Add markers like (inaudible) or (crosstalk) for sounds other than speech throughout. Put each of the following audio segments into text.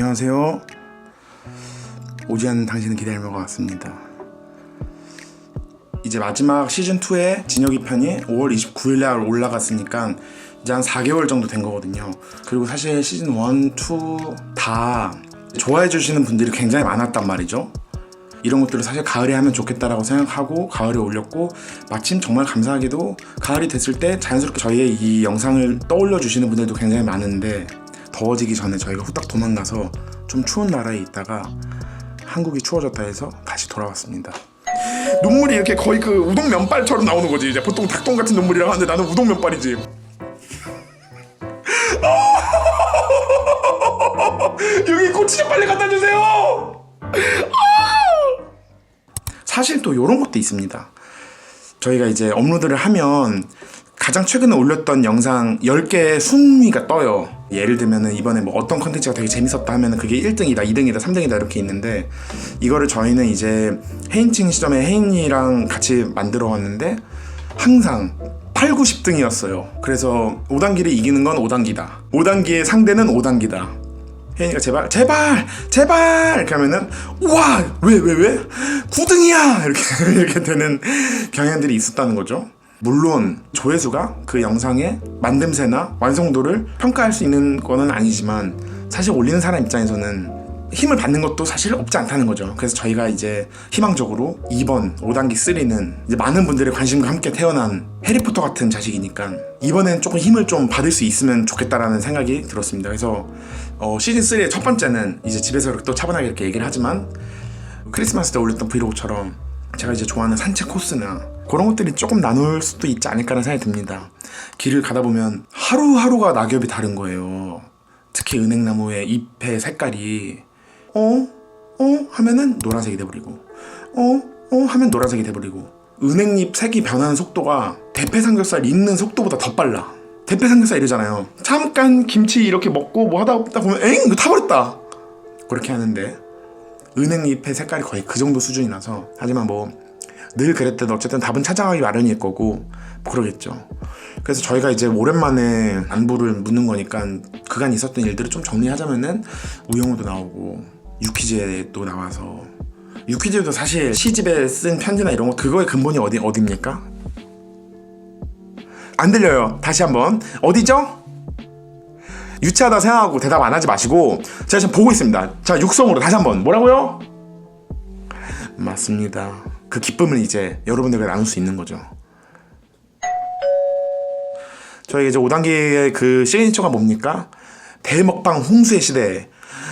안녕하세요. 오지 않는 당신은 기다림을 왔습니다. 이제 마지막 시즌 2의 진혁이 편이 5월 29일 날 올라갔으니까 이제 한 4개월 정도 된 거거든요. 그리고 사실 시즌 1, 2 다 좋아해 주시는 분들이 굉장히 많았단 말이죠. 이런 것들을 사실 가을에 하면 좋겠다라고 생각하고 가을에 올렸고 마침 정말 감사하게도 가을이 됐을 때 자연스럽게 저희의 이 영상을 떠올려 주시는 분들도 굉장히 많은데 더워지기 전에 저희가 후딱 도망가서 좀 추운 나라에 있다가 한국이 추워졌다 해서 다시 돌아왔습니다. 눈물이 이렇게 거의 그 우동 면발처럼 나오는 거지 이제 보통 닭똥 같은 눈물이라고 하는데 나는 우동 면발이지. (laughs) 여기 꼬치 좀 빨리 갖다 주세요. 사실 또 이런 것도 있습니다. 저희가 이제 업로드를 하면 가장 최근에 올렸던 영상 10개 순위가 떠요. 예를 들면은 이번에 뭐 어떤 컨텐츠가 되게 재밌었다 하면은 그게 1등이다, 2등이다, 3등이다 이렇게 있는데 이거를 저희는 이제 해인칭 시점에 해인이랑 같이 만들어 왔는데 항상 8, 90등이었어요. 그래서 5단기를 이기는 건 5단기다. 5단기의 상대는 5단기다. 혜인이가 제발 제발 제발 이렇게 하면은 우와 왜 왜왜 9등이야 이렇게 (laughs) 이렇게 되는 경향들이 있었다는 거죠. 물론 조회수가 그 영상의 만듦새나 완성도를 평가할 수 있는 거는 아니지만 사실 올리는 사람 입장에서는 힘을 받는 것도 사실 없지 않다는 거죠. 그래서 저희가 이제 희망적으로 2번 5단기 3는 이제 많은 분들의 관심과 함께 태어난 해리포터 같은 자식이니까 이번엔 조금 힘을 좀 받을 수 있으면 좋겠다라는 생각이 들었습니다. 그래서 어, 시즌 3의 첫 번째는 이제 집에서 또 차분하게 이렇게 얘기를 하지만 크리스마스 때 올렸던 브이로그처럼 제가 이제 좋아하는 산책 코스나 그런 것들이 조금 나눌 수도 있지 않을까라는 생각이 듭니다. 길을 가다 보면 하루하루가 낙엽이 다른 거예요. 특히 은행나무의 잎의 색깔이 어? 어? 하면은 노란색이 돼버리고 어? 어? 하면 노란색이 돼버리고 은행잎 색이 변하는 속도가 대패 삼겹살 익는 속도보다 더 빨라 대패 삼겹살 이러잖아요 잠깐 김치 이렇게 먹고 뭐 하다 보면 엥? 이거 타버렸다 그렇게 하는데 은행잎의 색깔이 거의 그 정도 수준이라서 하지만 뭐 늘 그랬듯 어쨌든 답은 찾아가기 마련일 거고 뭐 그러겠죠. 그래서 저희가 이제 오랜만에 안부를 묻는 거니까 그간 있었던 일들을 좀 정리하자면은 우영우도 나오고 유퀴즈에도 나와서 유퀴즈도 사실 시집에 쓴 편지나 이런 거 그거의 근본이 어디 어디입니까? 안 들려요. 다시 한번 어디죠? 유치하다 생각하고 대답 안 하지 마시고 제가 지금 보고 있습니다. 자 육성으로 다시 한번 뭐라고요? 맞습니다. 그 기쁨을 이제 여러분들과 나눌 수 있는 거죠. 저희 이제 5단계의 그 시그니처가 뭡니까? 대먹방 홍수의 시대에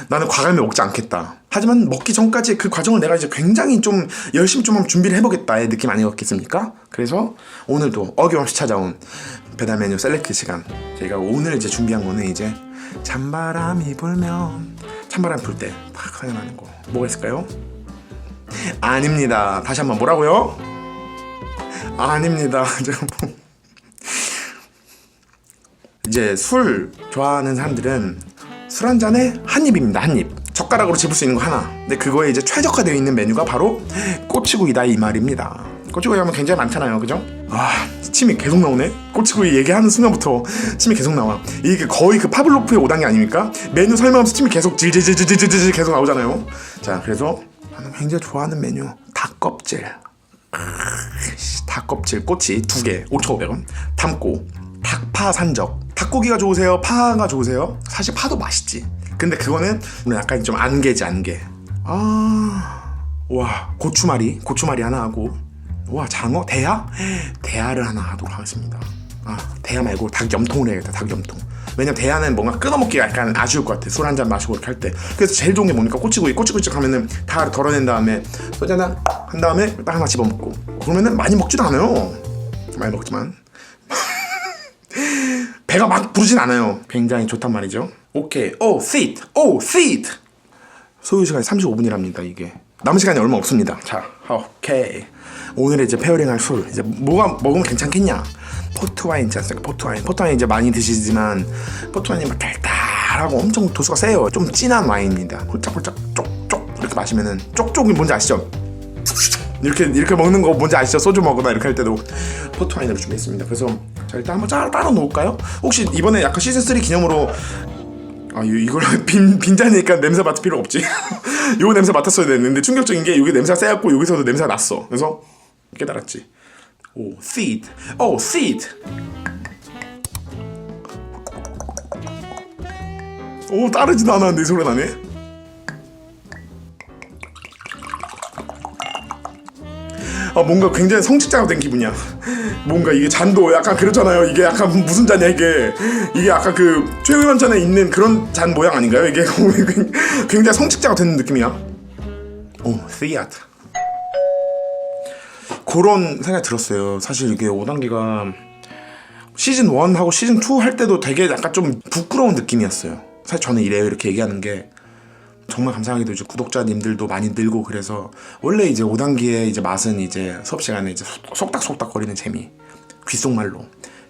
나는 과감히 먹지 않겠다. 하지만 먹기 전까지 그 과정을 내가 이제 굉장히 좀 열심히 좀 준비를 해보겠다의 느낌 아니었겠습니까? 그래서 오늘도 어김없이 찾아온 배달 메뉴 셀렉트 시간. 저희가 오늘 이제 준비한 거는 이제 찬바람이 불면 찬바람 불 때 팍 생각나는 거 뭐가 있을까요? 아닙니다. 다시 한번 뭐라고요? 아닙니다. (laughs) 이제 술 좋아하는 사람들은 술 한 잔에 한 입입니다. 한 입. 젓가락으로 집을 수 있는 거 하나. 근데 그거에 이제 최적화되어 있는 메뉴가 바로 꼬치구이다 이 말입니다. 꼬치구이 하면 굉장히 많잖아요. 그죠? 아, 침이 계속 나오네. 꼬치구이 얘기하는 순간부터 침이 계속 나와. 이게 거의 그 파블로프의 5단계 아닙니까? 메뉴 설명하면서 침이 계속 질질질질질질 계속 나오잖아요. 자, 그래서 나는 굉장히 좋아하는 메뉴 닭껍질. 닭껍질 꼬치 두 개, 5,500원. 담고 닭파 산적. 닭고기가 좋으세요? 파가 좋으세요? 사실 파도 맛있지. 근데 그거는 약간 좀 안개지 안개. 아, 와 고추말이 고추말이 하나 하고 와 장어 대하 대하를 하나 하도록 하겠습니다. 아 대하 말고 닭 염통을 해야겠다 닭 염통. 왜냐면 대하는 뭔가 끊어먹기가 약간 아쉬울 것 같아. 술 한 잔 마시고 이렇게 할 때. 그래서 제일 좋은 게 뭡니까? 꼬치구이. 쪽 하면은 다 덜어낸 다음에 소주 하나 한 다음에 딱 하나 집어먹고. 그러면은 많이 먹지도 않아요. 많이 먹지만. (laughs) 배가 막 부르진 않아요. 굉장히 좋단 말이죠. 오케이. 오, sit. 오, sit. 소요 시간이 35분이랍니다, 이게. 남은 시간이 얼마 없습니다. 자, 오케이. 오늘 이제 페어링 할 술. 이제 뭐가 먹으면 괜찮겠냐? 포트 와인 있지 않습니까? 포트 와인. 포트 와인 이제 많이 드시지만 포트 와인이 막 달달하고 엄청 도수가 세요. 좀 진한 와인입니다. 홀짝홀짝 쪽쪽 이렇게 마시면은 쪽쪽이 뭔지 아시죠? 이렇게 이렇게 먹는 거 뭔지 아시죠? 소주 먹거나 이렇게 할 때도 포트 와인으로 준비했습니다. 그래서 자 일단 한번 따, 따라 놓을까요? 혹시 이번에 약간 시즌 3 기념으로 아 이- 이걸 (laughs) 빈 빈자니까 냄새 맡을 필요 없지. (laughs) 요 냄새 맡았어야 됐는데 충격적인 게 여기 냄새가 세갖고 여기서도 냄새가 났어. 그래서 깨달았지. 오 seed. 오 seed. 오 따르지도 않았는데 이 소리 나네. 아 뭔가 굉장히 성직자가 된 기분이야. 뭔가 이게 잔도 약간 그렇잖아요. 이게 약간 무슨 잔이야 이게. 이게 약간 그 최후연전에 있는 그런 잔 모양 아닌가요? 이게 (laughs) 굉장히 성직자가 된 느낌이야. 오, 세이아트. 그런 생각이 들었어요. 사실 이게 5단계가 시즌 1하고 시즌 2 할 때도 되게 약간 좀 부끄러운 느낌이었어요. 사실 저는 이래요 이렇게 얘기하는 게. 정말 감사하게도 이제 구독자님들도 많이 늘고 그래서 원래 이제 5단계의 이제 맛은 이제 수업 시간에 이제 속- 속닥속닥 거리는 재미. 귓속말로.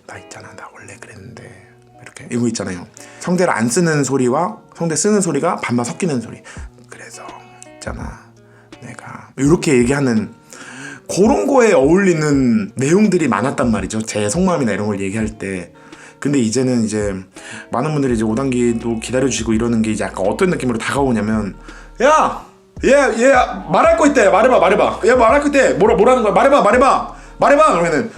나 있잖아 나 원래 그랬는데. 이렇게 이거 있잖아요. 성대를 안 쓰는 소리와 성대 쓰는 소리가 반반 섞이는 소리. 그래서 있잖아 내가. 이렇게 얘기하는 그런 거에 어울리는 내용들이 많았단 말이죠. 제 속마음이나 이런 걸 얘기할 때. 근데 이제는 이제 많은 분들이 이제 5단계도 기다려주시고 이러는 게 이제 약간 어떤 느낌으로 다가오냐면 야! 얘, 얘 말할 거 있대. 말해봐, 말해봐. 얘 말할 거 있대. 뭐라, 뭐라는 거야. 말해봐, 말해봐. 말해봐. 그러면은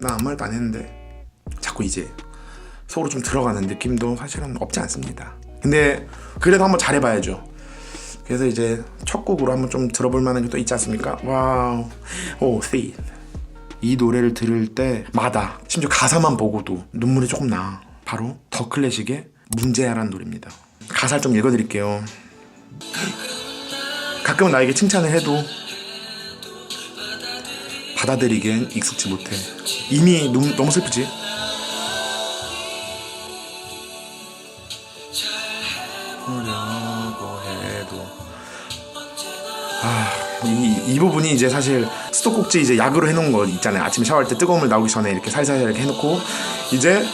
나 아무 말도 안 했는데 자꾸 이제 속으로 좀 들어가는 느낌도 사실은 없지 않습니다. 근데 그래도 한번 잘해봐야죠. 그래서 이제 첫 곡으로 한번 좀 들어볼 만한 게 또 있지 않습니까? 와우, 오, see. 이 노래를 들을 때마다 심지어 가사만 보고도 눈물이 조금 나. 바로 더 클래식의 문제야란 노래입니다. 가사를 좀 읽어드릴게요. 가끔은 나에게 칭찬을 해도 받아들이기엔 익숙지 못해. 이미 너무, 너무 슬프지? 하려 아, 이, 이 부분이 이제 사실 수도꼭지 이제 약으로 해놓은 거 있잖아요. 아침에 샤워할 때 뜨거운 물 나오기 전에 이렇게 살살 이렇게 해놓고 이제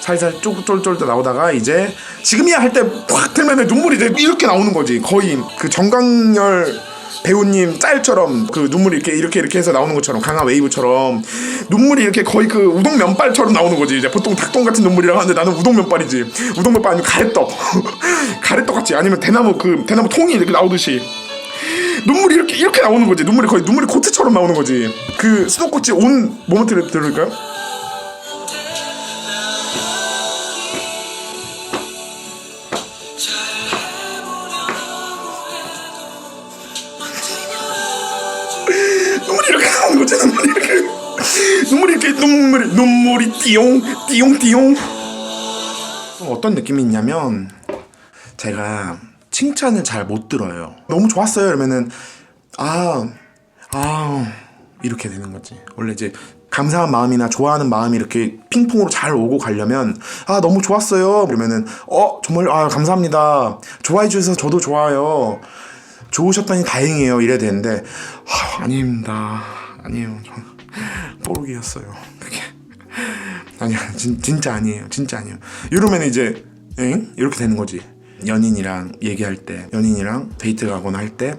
살살 쫄쫄쫄 나오다가 이제 지금이야 할 때 확 틀면은 눈물이 이제 이렇게 나오는 거지. 거의 그 정강열 배우님 짤처럼 그 눈물이 이렇게 이렇게 이렇게 해서 나오는 것처럼 강한 웨이브처럼 눈물이 이렇게 거의 그 우동 면발처럼 나오는 거지 이제 보통 닭똥 같은 눈물이라고 하는데 나는 우동 면발이지 우동 면발 아니면 가래떡 (laughs) 가래떡 같지 아니면 대나무 그 대나무 통이 이렇게 나오듯이 눈물이 이렇게 이렇게 나오는 거지. 눈물이 거의 눈물이 코트처럼 나오는 거지. 그 수도꼭지 온 모먼트를 들을까요? 눈물이 이렇게 나오는 거지. 눈물이 이렇게 눈물이 눈물이 띠용 띠용 띠용. 어떤 느낌이 있냐면 제가 칭찬을 잘 못 들어요. 너무 좋았어요. 이러면은 아, 아 이렇게 되는 거지. 원래 이제 감사한 마음이나 좋아하는 마음이 이렇게 핑퐁으로 잘 오고 가려면 아 너무 좋았어요. 그러면은 어 정말 아 감사합니다. 좋아해 주셔서 저도 좋아요. 좋으셨다니 다행이에요. 이래야 되는데 아, 아닙니다. 아니에요. 저 뽀록이었어요. 그게 아니야 진, 진짜 아니에요 진짜 아니에요 이러면 이제 엥? 이렇게 되는 거지 연인이랑 얘기할 때 연인이랑 데이트 가거나 할 때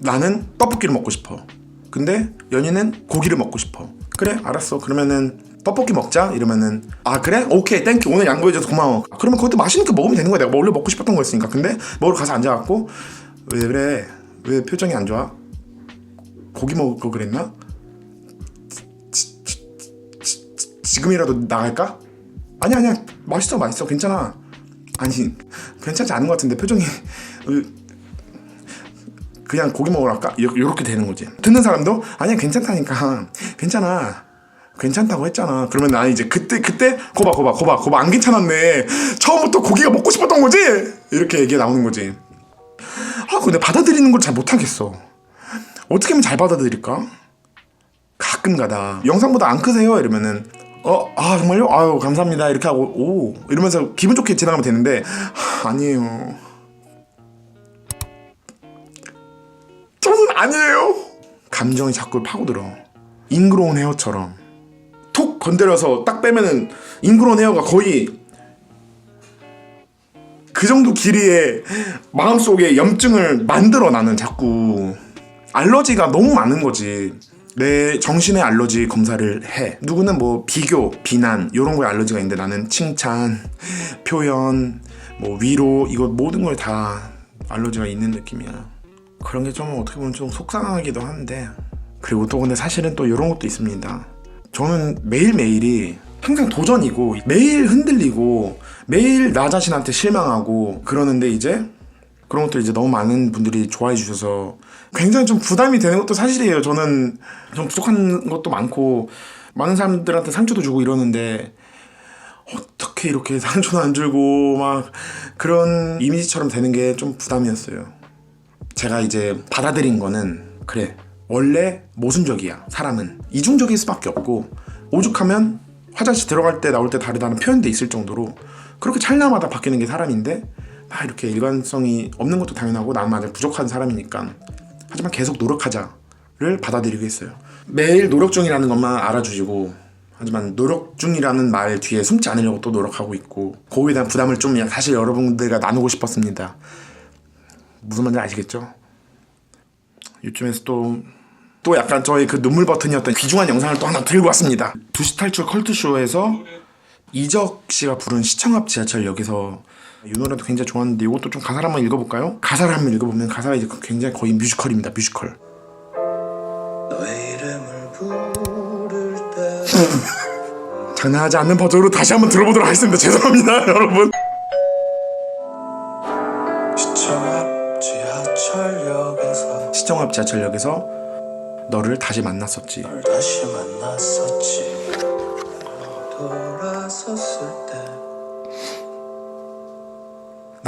나는 떡볶이를 먹고 싶어. 근데 연인은 고기를 먹고 싶어. 그래 알았어. 그러면은 떡볶이 먹자. 이러면은 아 그래? 오케이. 땡큐 오늘 양보해줘서 고마워. 그러면 그것도 맛있는 거 먹으면 되는 거야. 내가 원래 먹고 싶었던 거였으니까. 근데 먹으러 가서 앉아갖고 왜 그래? 왜 표정이 안 좋아? 고기 먹을 거 그랬나? 지금이라도 나갈까? 아니 아니야. 맛있어 맛있어. 괜찮아. 아니 괜찮지 않은 것 같은데 표정이 으, 그냥 고기 먹으러 갈까? 요- 요렇게 되는 거지. 듣는 사람도 아니야 괜찮다니까. 괜찮아. 괜찮다고 했잖아. 그러면 나 이제 그때 그때 거봐 거봐 거봐 거봐. 안 괜찮았네. 처음부터 고기가 먹고 싶었던 거지? 이렇게 얘기가 나오는 거지. 아 근데 받아들이는 걸 잘 못하겠어. 어떻게 하면 잘 받아들일까? 가끔 가다. 영상보다 안 크세요? 이러면은 어? 아 정말요? 아유 감사합니다. 이렇게 하고 오 이러면서 기분 좋게 지나가면 되는데 하, 아니에요. 저는 아니에요. 감정이 자꾸 파고들어. 잉그로운 헤어처럼. 톡 건드려서 딱 빼면은 잉그로운 헤어가 거의 그 정도 길이의 마음속에 염증을 만들어 나는 자꾸. 알러지가 너무 많은 거지 내 정신의 알러지 검사를 해. 누구는 뭐 비교, 비난 이런 거에 알러지가 있는데 나는 칭찬, 표현, 뭐 위로 이거 모든 걸 다 알러지가 있는 느낌이야. 그런 게 좀 어떻게 보면 좀 속상하기도 한데 그리고 또 근데 사실은 또 이런 것도 있습니다. 저는 매일 매일이 항상 도전이고 매일 흔들리고 매일 나 자신한테 실망하고 그러는데 이제 그런 것들 이제 너무 많은 분들이 좋아해 주셔서 굉장히 좀 부담이 되는 것도 사실이에요. 저는 좀 부족한 것도 많고 많은 사람들한테 상처도 주고 이러는데 어떻게 이렇게 (laughs) 상처도 안 줄고 막 그런 이미지처럼 되는 게 좀 부담이었어요. 제가 이제 받아들인 거는 그래 원래 모순적이야 사람은 이중적일 수밖에 없고 오죽하면 화장실 들어갈 때 나올 때 다르다는 표현도 있을 정도로 그렇게 찰나마다 바뀌는 게 사람인데 막 이렇게 일관성이 없는 것도 당연하고 아직 부족한 사람이니까 하지만 계속 노력하자를 받아들이고 있어요 매일 노력 중이라는 것만 알아주시고 하지만 노력 중이라는 말 뒤에 숨지 않으려고 또 노력하고 있고 거기에 대한 부담을 좀 사실 여러분들과 나누고 싶었습니다 무슨 말인지 아시겠죠? 요즘에서 또, 또 약간 저의 그 눈물 버튼이었던 귀중한 영상을 또 하나 들고 왔습니다. 두시 탈출 컬투쇼에서 이적 씨가 부른 시청 앞 지하철역에서 이 노래도 굉장히 좋았는데 이것도 좀 가사를 한번 읽어볼까요? 가사를 한번 읽어보면 가사가 이제 굉장히 거의 뮤지컬입니다. 뮤지컬. (laughs) 장난하지 않는 버전으로 다시 한번 들어보도록 하겠습니다. 죄송합니다, (laughs) 여러분. 시청 앞 지하철역에서 시청 앞 지하철역에서 너를 다시 만났었지. 널 다시 만났었지 돌아섰을 때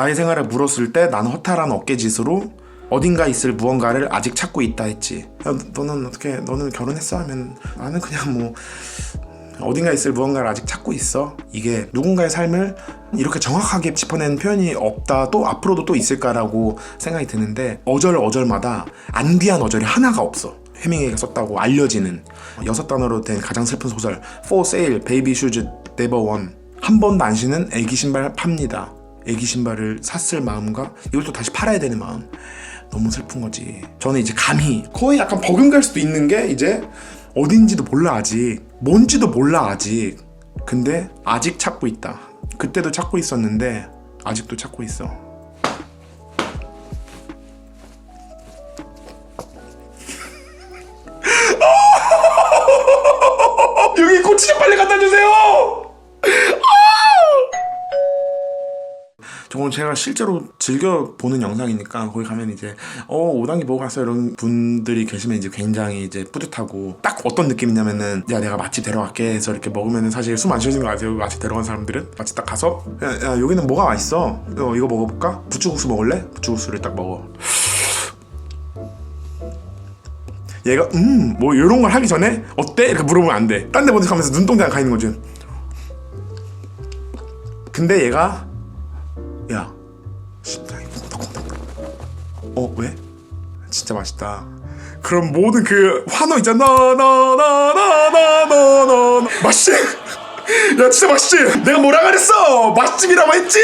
나의 생활을 물었을 때 나는 허탈한 어깨짓으로 어딘가 있을 무언가를 아직 찾고 있다 했지. 야, 너는 어떻게 너는 결혼했어 하면 나는 그냥 뭐 어딘가 있을 무언가를 아직 찾고 있어. 이게 누군가의 삶을 이렇게 정확하게 짚어낸 표현이 없다. 또 앞으로도 또 있을까라고 생각이 드는데 어절 어절마다 안 귀한 어절이 하나가 없어. 해밍웨이가 썼다고 알려지는 여섯 단어로 된 가장 슬픈 소설 For Sale, Baby Shoes, Never One 한 번도 안 신은 애기 신발 팝니다. 애기 신발을 샀을 마음과 이걸 또 다시 팔아야 되는 마음 너무 슬픈 거지. 저는 이제 감히 거의 약간 버금갈 수도 있는 게 이제 어딘지도 몰라 아직 뭔지도 몰라 아직 근데 아직 찾고 있다. 그때도 찾고 있었는데 아직도 찾고 있어. 제가 실제로 즐겨 보는 영상이니까 거기 가면 이제 어 5단계 보고 갔어 이런 분들이 계시면 이제 굉장히 이제 뿌듯하고 딱 어떤 느낌이냐면은 야 내가 맛집 데려갈게 해서 이렇게 먹으면은 사실 숨 안 쉬어지는 거 아세요. 맛집 데려간 사람들은. 맛집 딱 가서 야, 야 여기는 뭐가 맛있어? 어, 이거 먹어볼까? 부추국수 먹을래? 부추국수를 딱 먹어. 얘가 음 뭐 이런 걸 하기 전에 어때? 이렇게 물어보면 안 돼 딴 데 먼저 가면서 눈동자 가 있는 거지. 근데 얘가 야 심장이 콩닥콩닥 어 왜? 진짜 맛있다 그럼 모든 그 환호 있잖아 나나나나나나나 맛있지? 야 진짜 맛있지? 내가 뭐라 그랬어 맛집이라고 했지?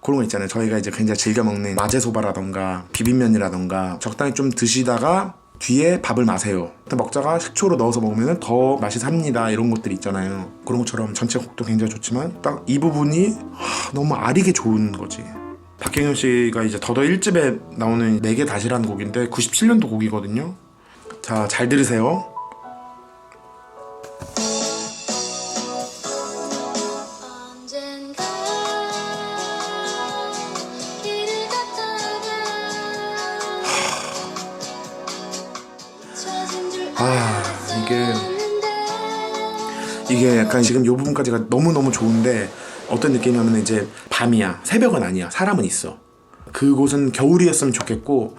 그런 거 있잖아요 저희가 이제 굉장히 즐겨 먹는 마제소바라던가 비빔면이라던가 적당히 좀 드시다가 뒤에 밥을 마세요. 또 먹자가 식초로 넣어서 먹으면 더 맛이 삽니다. 이런 것들 있잖아요. 그런 것처럼 전체 곡도 굉장히 좋지만 딱 이 부분이 하, 너무 아리게 좋은 거지. 박경현 씨가 이제 더더 1집에 나오는 내게 다시라는 곡인데 97년도 곡이거든요. 자, 잘 들으세요. 아, 이게 이게 약간 지금 요 부분까지가 너무너무 좋은데 어떤 느낌이냐면 이제 밤이야. 새벽은 아니야. 사람은 있어. 그곳은 겨울이었으면 좋겠고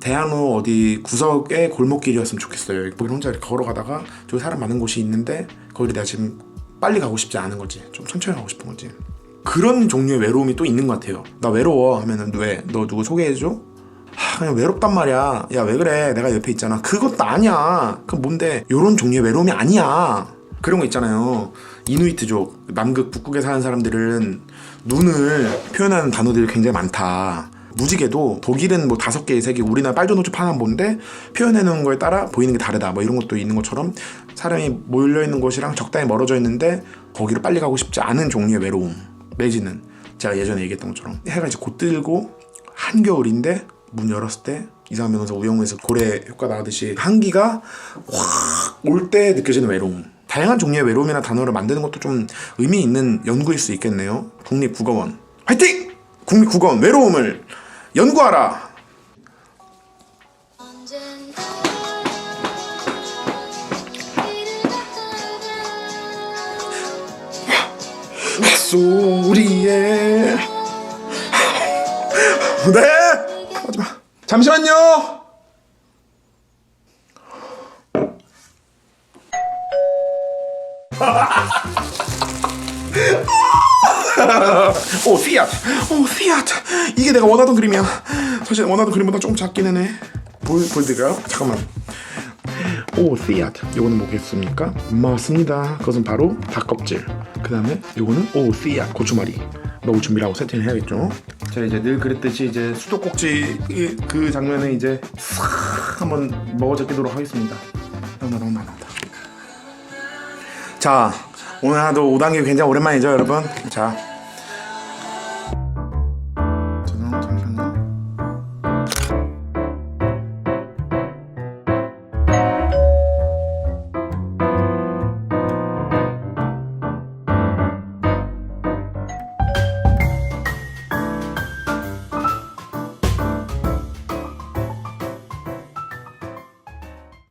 대한로 어디 구석의 골목길이었으면 좋겠어요. 거기 혼자 이렇게 걸어가다가 저기 사람 많은 곳이 있는데 거기를 내가 지금 빨리 가고 싶지 않은 거지. 좀 천천히 가고 싶은 거지. 그런 종류의 외로움이 또 있는 것 같아요 나 외로워. 하면은 왜? 너 누구 소개해줘? 하, 그냥 외롭단 말이야. 야, 왜 그래? 내가 옆에 있잖아. 그것도 아니야. 그럼 뭔데? 요런 종류의 외로움이 아니야. 그런 거 있잖아요. 이누이트족, 남극, 북극에 사는 사람들은 눈을 표현하는 단어들이 굉장히 많다. 무지개도 독일은 뭐 다섯 개의 색이 우리나라 빨주노초 파란 뭔데 표현해 놓은 거에 따라 보이는 게 다르다 뭐 이런 것도 있는 것처럼 사람이 몰려 있는 곳이랑 적당히 멀어져 있는데 거기로 빨리 가고 싶지 않은 종류의 외로움 내지는 제가 예전에 얘기했던 것처럼 해가 이제 곧 뜨고 한겨울인데 문 열었을 때 변호사 우영우에서 고래 효과 나오듯이 한기가 확 올 때 느껴지는 외로움. 다양한 종류의 외로움이나 단어를 만드는 것도 좀 의미 있는 연구일 수 있겠네요. 국립국어원. 화이팅! 국립국어원 외로움을 연구하라! 소리에 네 잠시만요. (laughs) 오 피아트 오 피아트 이게 내가 원하던 그림이야. 사실 원하던 그림보다 조금 작기는 해 볼, 볼드가? 잠깐만. 오 피아트 요거는 뭐겠습니까? 맞습니다. 그것은 바로 닭껍질. 그 다음에 요거는 오 피아트 고추말이. 넣을 준비라고 세팅을 해야겠죠 제가 이제 늘 그랬듯이 이제 수도꼭지 이- 그 장면에 이제 싹 한번 먹어제끼도록 하겠습니다. 나온다 나온다 나온다. 자 오늘 하도 5단계 굉장히 오랜만이죠 여러분? 자